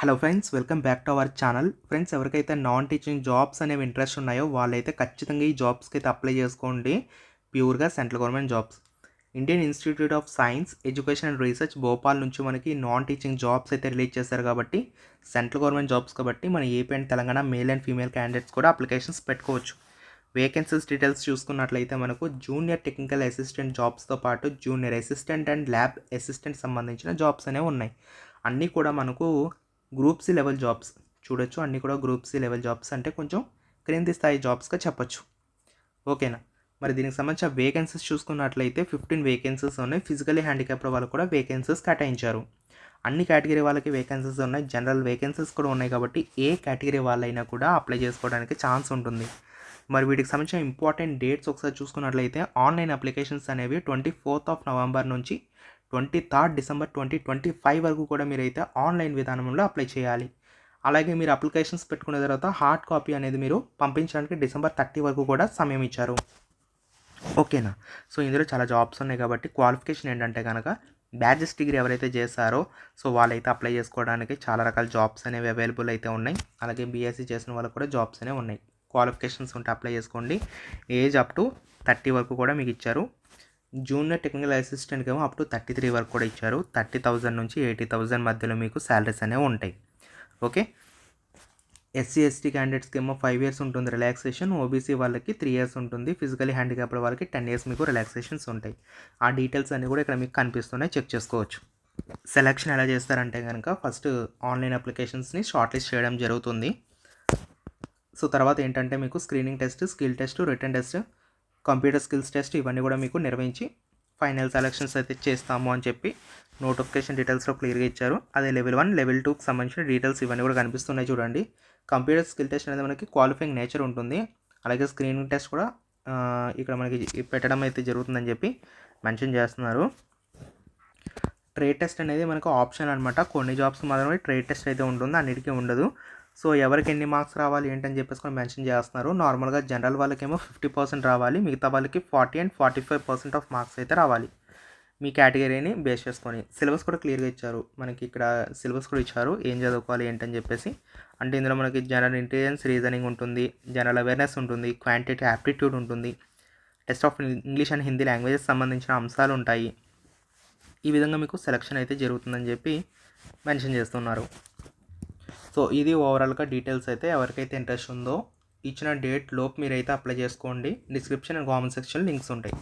Hello friends welcome back to our channel friends ఎవరికైతే non teaching jobs అనేవి interest ఉన్నాయో వాళ్ళైతే ఖచ్చితంగా ఈ జాబ్స్కి అయితే అప్లై చేసుకోండి. ప్యూర్గా central government jobs Indian Institute of Science Education and Research Bhopal నుంచి మనకి నాన్ టీచింగ్ జాబ్స్ అయితే రిలీజ్ చేశారు కాబట్టి సెంట్రల్ గవర్నమెంట్ జాబ్స్ కాబట్టి మన A P and Telangana male and female candidates కూడా అప్లికేషన్స్ పెట్టుకోవచ్చు. వేకెన్సీస్ డీటెయిల్స్ చూసుకున్నట్లయితే మనకు జూనియర్ టెక్నికల్ అసిస్టెంట్ జాబ్స్తో పాటు junior assistant and lab assistant సంబంధించిన జాబ్స్ అనేవి ఉన్నాయి. అన్నీ కూడా మనకు గ్రూప్ సి లెవెల్ జాబ్స్ చూడొచ్చు. అన్నీ కూడా గ్రూప్ సి లెవెల్ జాబ్స్ అంటే కొంచెం క్రింది స్థాయి జాబ్స్గా చెప్పచ్చు. ఓకేనా? మరి దీనికి సంబంధించిన వేకెన్సీస్ చూసుకున్నట్లయితే ఫిఫ్టీన్ వేకెన్సీస్ ఉన్నాయి. ఫిజికలీ హ్యాండిక్యాప్డ్ వాళ్ళు కూడా వేకెన్సీస్ కేటాయించారు. అన్ని కేటగిరీ వాళ్ళకి వేకెన్సీస్ ఉన్నాయి. జనరల్ వేకెన్సీస్ కూడా ఉన్నాయి కాబట్టి ఏ కేటగిరీ వాళ్ళైనా కూడా అప్లై చేసుకోవడానికి ఛాన్స్ ఉంటుంది. మరి వీటికి సంబంధించిన ఇంపార్టెంట్ డేట్స్ ఒకసారి చూసుకున్నట్లయితే ఆన్లైన్ అప్లికేషన్స్ అనేవి ట్వంటీ ఫోర్త్ ఆఫ్ నవంబర్ నుంచి twenty third December twenty twenty five వరకు కూడా మీరైతే ఆన్లైన్ విధానంలో అప్లై చేయాలి. అలాగే మీరు అప్లికేషన్స్ పెట్టుకున్న తర్వాత హార్డ్ కాపీ అనేది మీరు పంపించడానికి డిసెంబర్ థర్టీ వరకు కూడా సమయం ఇచ్చారు. ఓకేనా? సో ఇందులో చాలా జాబ్స్ ఉన్నాయి కాబట్టి క్వాలిఫికేషన్ ఏంటంటే కనుక బ్యాచెస్ డిగ్రీ ఎవరైతే చేశారో సో వాళ్ళైతే అప్లై చేసుకోవడానికి చాలా రకాల జాబ్స్ అనేవి అవైలబుల్ అయితే ఉన్నాయి. అలాగే బీఎస్సీ చేసిన వాళ్ళకి కూడా జాబ్స్ అనేవి ఉన్నాయి. క్వాలిఫికేషన్స్ ఉంటే అప్లై చేసుకోండి. ఏజ్ అప్ టు థర్టీ వరకు కూడా మీకు ఇచ్చారు. జూనియర్ టెక్నికల్ అసిస్టెంట్కి ఏమో అప్ టు థర్టీ త్రీ వరకు కూడా ఇచ్చారు. థర్టీ థౌజండ్ నుంచి ఎయిటీ థౌజండ్ మధ్యలో మీకు శాలరీస్ అనేవి ఉంటాయి. ఓకే? ఎస్సీ ఎస్టీ క్యాండిడేట్స్కి ఏమో ఫైవ్ ఇయర్స్ ఉంటుంది రిలాక్సేషన్. ఓబీసీ వాళ్ళకి త్రీ ఇయర్స్ ఉంటుంది. ఫిజికలీ హ్యాండిక్యాప్డ్ వాళ్ళకి టెన్ ఇయర్స్ మీకు రిలాక్సేషన్స్ ఉంటాయి. ఆ డీటెయిల్స్ అన్నీ కూడా ఇక్కడ మీకు కనిపిస్తున్నాయి. చెక్ చేసుకోవచ్చు. సెలక్షన్ ఎలా చేస్తారంటే కనుక ఫస్ట్ ఆన్లైన్ అప్లికేషన్స్ని షార్ట్ లిస్ట్ చేయడం జరుగుతుంది. సో తర్వాత ఏంటంటే మీకు screening test skill test written test computer skills test ఇవన్నీ కూడా మీకు నిర్వహించి ఫైనల్ సెలక్షన్స్ అయితే చేస్తాము అని చెప్పి నోటిఫికేషన్ డీటెయిల్స్లో క్లియర్గా ఇచ్చారు. అదే లెవెల్ వన్ లెవెల్ టూకి సంబంధించిన డీటెయిల్స్ ఇవన్నీ కూడా కనిపిస్తున్నాయి చూడండి. కంప్యూటర్ స్కిల్ టెస్ట్ అనేది మనకి క్వాలిఫైయింగ్ నేచర్ ఉంటుంది. అలాగే స్క్రీనింగ్ టెస్ట్ కూడా ఇక్కడ మనకి పెట్టడం అయితే జరుగుతుందని చెప్పి మెన్షన్ చేస్తున్నారు. ట్రేడ్ టెస్ట్ అనేది మనకు ఆప్షన్ అనమాట కొన్ని జాబ్స్ మాత్రమే ట్రేడ్ టెస్ట్ అయితే ఉంటుంది అన్నిటికీ ఉండదు. సో ఎవరికి ఎన్ని మార్క్స్ రావాలి ఏంటని చెప్పేసి కూడా మెన్షన్ చేస్తున్నారు. నార్మల్గా జనరల్ వాళ్ళకేమో ఫిఫ్టీ పర్సెంట్ రావాలి మిగతా వాళ్ళకి forty and forty five percent of marks అయితే రావాలి మీ కేటగిరీని బేస్ చేసుకొని. సిలబస్ కూడా క్లియర్గా ఇచ్చారు. మనకి ఇక్కడ సిలబస్ కూడా ఇచ్చారు. ఏం చదువుకోవాలి ఏంటని చెప్పేసి. అంటే ఇందులో మనకి జనరల్ ఇంటెలిజెన్స్ రీజనింగ్ ఉంటుంది జనరల్ అవేర్నెస్ ఉంటుంది క్వాంటిటీ యాప్టిట్యూడ్ ఉంటుంది test of English and Hindi languages సంబంధించిన అంశాలు ఉంటాయి. ఈ విధంగా మీకు సెలక్షన్ అయితే జరుగుతుందని చెప్పి మెన్షన్ చేస్తున్నారు. సో ఇది ఓవరాల్గా డీటెయిల్స్ అయితే ఎవరికైతే ఇంట్రెస్ట్ ఉందో ఇచ్చిన డేట్ లోపు మీరైతే అప్లై చేసుకోండి. Description and comment section links ఉంటాయి.